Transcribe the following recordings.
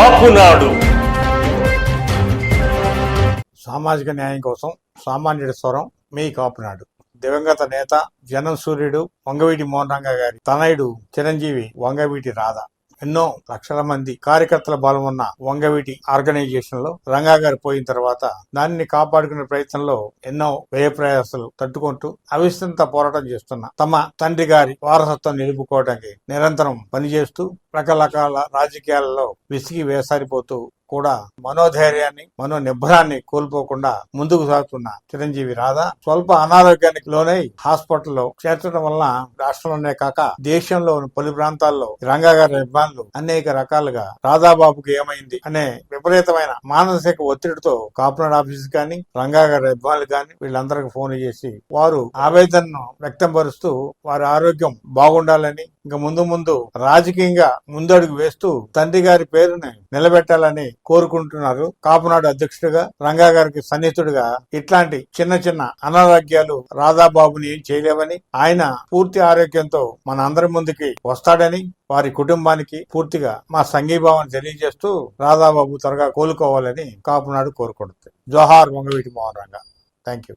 కాపునాడు. సామాజిక న్యాయం కోసం సామాన్యుడి స్వరం మీ కాపునాడు. దివంగత నేత జనం సూర్యుడు వంగవీటి మోహన్ గారి తనయుడు చిరంజీవి వంగవీటి రాధ. ఎన్నో లక్షల మంది కార్యకర్తల బలం ఉన్న వంగవీటి ఆర్గనైజేషన్లో రంగా గారు పోయిన తర్వాత దానిని కాపాడుకునే ప్రయత్నంలో ఎన్నో వ్యయ ప్రయాసాలు తట్టుకుంటూ అవిశ్రంత పోరాటం చేస్తున్న తమ తండ్రి గారి వారసత్వం నిలుపుకోవడానికి నిరంతరం పనిచేస్తూ రకరకాల రాజకీయాలలో విసిగి వేసారిపోతూ కూడా మనోధైర్యాన్ని మనో నిభ్రాన్ని కోల్పోకుండా ముందుకు సాగుతున్న చిరంజీవి రాధా స్వల్ప అనారోగ్యానికి లోనై హాస్పిటల్లో చేర్చడం వలన రాష్ట్రంలోనే కాక దేశంలోని పలు ప్రాంతాల్లో రంగా గారి అభిమానులు అనేక రకాలుగా రాధాబాబుకి ఏమైంది అనే విపరీతమైన మానసిక ఒత్తిడితో కాపునాడు ఆఫీస్ కానీ రంగా గారి అభిమానులు కానీ వీళ్ళందరికీ ఫోన్ చేసి వారు ఆవేదనను వ్యక్తం పరుస్తూ వారి ఆరోగ్యం బాగుండాలని ఇంకా ముందు ముందు రాజకీయంగా ముందడుగు వేస్తూ తండ్రి గారి పేరుని నిలబెట్టాలని కోరుకుంటున్నారు. కాపునాడు అధ్యక్షుడిగా రంగా గారికి సన్నిహితుడిగా ఇట్లాంటి చిన్న చిన్న అనారోగ్యాలు రాధాబాబుని ఏం చేయలేవని ఆయన పూర్తి ఆరోగ్యంతో మన అందరి ముందుకి వస్తాడని వారి కుటుంబానికి పూర్తిగా మా సంఘీభావం తెలియజేస్తూ రాధాబాబు త్వరగా కోలుకోవాలని కాపునాడు కోరుకుంటుంది. జోహార్ Vangaveeti Mohan Ranga. Thank you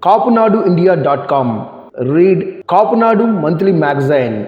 kapunaduindia.com. Read Kapunadu Monthly Magazine